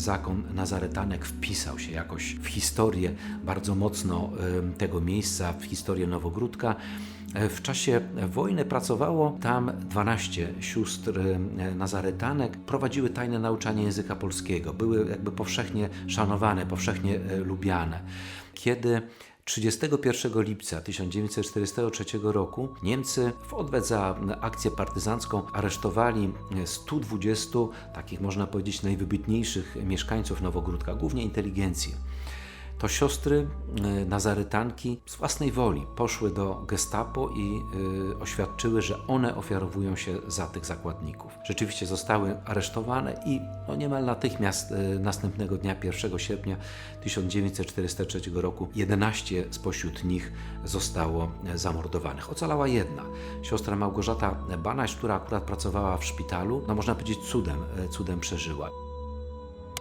zakon Nazaretanek wpisał się jakoś w historię bardzo mocno tego miejsca, w historię Nowogródka. E, W czasie wojny pracowało tam 12 sióstr nazaretanek, prowadziły tajne nauczanie języka polskiego, były jakby powszechnie szanowane, powszechnie e, lubiane. Kiedy 31 lipca 1943 roku Niemcy w odwet za akcję partyzancką aresztowali 120 takich, można powiedzieć, najwybitniejszych mieszkańców Nowogródka, głównie inteligencję to siostry e, nazarytanki z własnej woli poszły do gestapo i e, oświadczyły, że one ofiarowują się za tych zakładników. Rzeczywiście zostały aresztowane i no niemal natychmiast e, następnego dnia, 1 sierpnia 1943 roku, 11 spośród nich zostało zamordowanych. Ocalała jedna, siostra Małgorzata Banaś, która akurat pracowała w szpitalu, no można powiedzieć cudem, cudem przeżyła.